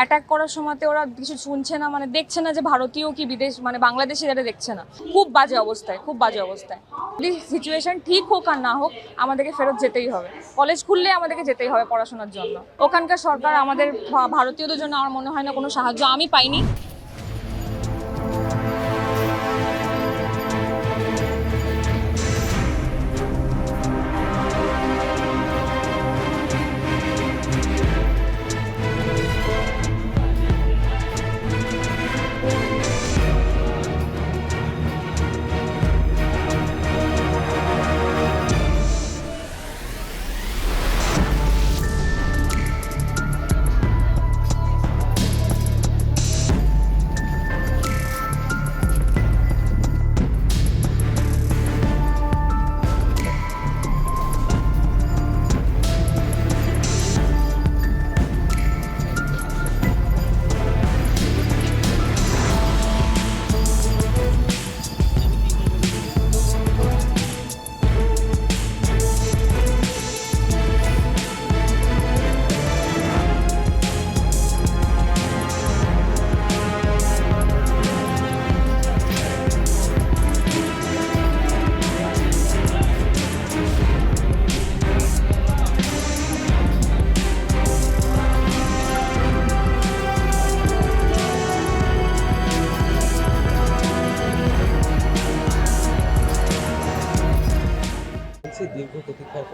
Attack করার সময়তে ওরা কিছু শুনছে না মানে দেখছে না যে ভারতীয় কি বিদেশ মানে বাংলাদেশি যারা দেখছে না। খুব বাজে অবস্থায়, খুব বাজে অবস্থায়। যদি সিচুয়েশন ঠিক হোক আর না হোক, আমাদেরকে ফেরত যেতেই হবে। কলেজ খুললে আমাদেরকে যেতেই হবে পড়াশোনার জন্য। ওখানকার সরকার আমাদের ভারতীয়দের জন্য আমার মনে হয় না কোনো সাহায্য, আমি পাইনি।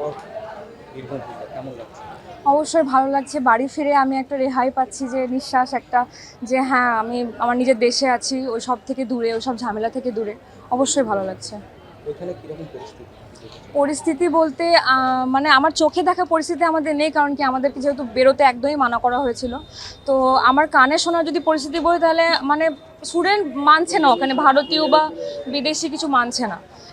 পর বীরভূম কেমন লাগছে? অবশ্যই ভালো লাগছে। বাড়ি ফিরে আমি একটা রেহাই পাচ্ছি যে নিঃশ্বাস একটা যে হ্যাঁ আমি আমার নিজের দেশে আছি ওই সব থেকে দূরে ওই সব ঝামেলা থেকে দূরে। অবশ্যই ভালো লাগছে। ওইখানে কীরকম পরিস্থিতি? পরিস্থিতি বলতে মানে আমার চোখে দেখা পরিস্থিতি আমাদের নেই কারণ কি আমাদেরকে যেহেতু বেরোতে একদমই মানা করা হয়েছিল। তো আমার কানে শোনার যদি পরিস্থিতি বলি তাহলে মানে স্টুডেন্ট মানছে না ওখানে ভারতীয় বা বিদেশি কিছু মানছে না।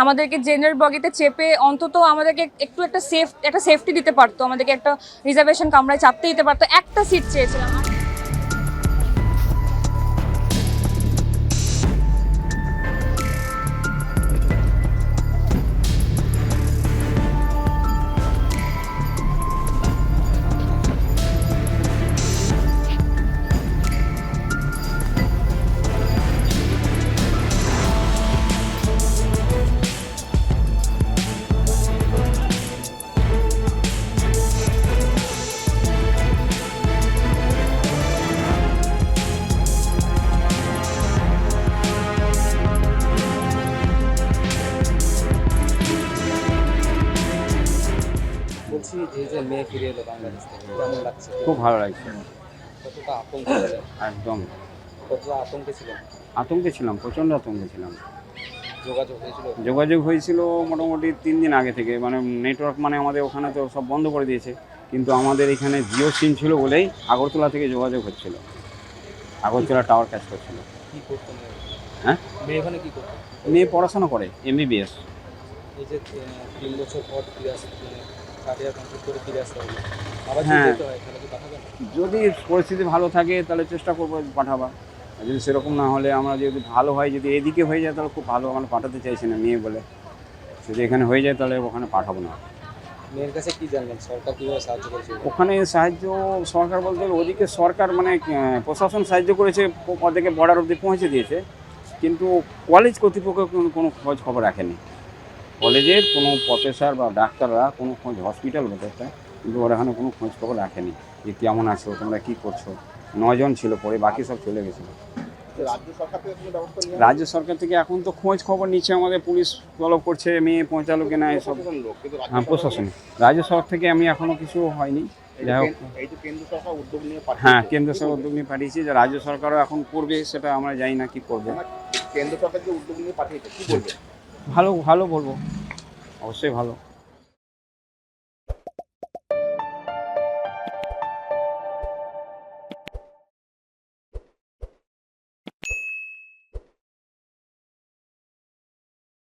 আমাদেরকে জেনারেল বগিতে চেপে অন্তত আমাদেরকে একটু একটা সেফ একটা সেফটি দিতে পারতো। আমাদেরকে একটা রিজার্ভেশন কামরায় চাপতে দিতে পারতো। একটা সিট চেয়েছিলাম। বলছি যে যে মেয়ে ফিরে এলো বাংলাদেশ থেকে কেমন লাগছে? খুব ভালো লাগছে। কতটা আতঙ্ক ছিলেন একদম। কতটা আতঙ্কে ছিলেন আতঙ্কে ছিলাম প্রচণ্ড আতঙ্কে ছিলাম। যোগাযোগ হয়েছিল? যোগাযোগ হয়েছিল মোটামুটি তিন দিন আগে থেকে মানে নেটওয়ার্ক মানে আমাদের ওখানে তো সব বন্ধ করে দিয়েছে কিন্তু আমাদের এখানে জিও সিম ছিল বলেই আগরতলা থেকে যোগাযোগ হচ্ছিল। আগরতলা টাওয়ার ক্যাচ করছিল কি করতো মেয়ে? হ্যাঁ? মেয়ে ওখানে কি করতো? মেয়ে পড়াশোনা করে এমবিবিএস এই যে তিন বছর পর ফিরে আসতে কমপ্লিট করে ফিরে আসতে হবে। আবার যদি হ্যাঁ। যেতে হয় তাহলে কি পাঠাবেন যদি পরিস্থিতি ভালো থাকে তাহলে চেষ্টা করব পাঠাবার। আর যদি সেরকম না হলে আমরা যদি ভালো হয় যদি এদিকে হয়ে যায় তাহলে খুব ভালো আমরা পাঠাতে চাইছি না মেয়ে বলে। যদি এখানে হয়ে যায় তাহলে ওখানে পাঠাবো না। মেয়ের কাছে কি জানলেন সরকার কীভাবে সাহায্য করেছে? ওখানে সাহায্য সরকার বলতে ওদিকে সরকার মানে প্রশাসন সাহায্য করেছে ওদেরকে বর্ডার অবধি পৌঁছে দিয়েছে। কিন্তু কলেজ কর্তৃপক্ষ কোনো- কোনো খোঁজ খবর রাখেনি। কলেজের কোনো প্রফেসর বা ডাক্তাররা কোনো খোঁজ হসপিটাল ব্যাপারটা কিন্তু ওরা এখানে কোনো খোঁজ খবর রাখেনি যে কেমন আছো তোমরা কী করছ। নজন ছিল পরে বাকি সব চলে গেছিল। রাজ্য সরকার থেকে এখন তো খোঁজ খবর নিচ্ছে আমাদের পুলিশ তলব করছে মেয়ে পৌঁছালো কিনা এসব। হ্যাঁ সরকার- প্রশাসন। রাজ্য সরকার থেকে আমি এখনও কিছু হয়নি। যাই হোক। হ্যাঁ কেন্দ্র সরকার উদ্যোগ নিয়ে পাঠিয়েছি যে রাজ্য সরকারও এখন করবে সেটা আমরা জানি না কি করবে। কেন্দ্র সরকার যে উদ্যোগ নিয়ে পাঠিয়েছে কি বলবেন ভালো ভালো বলব। অবশ্যই ভালো।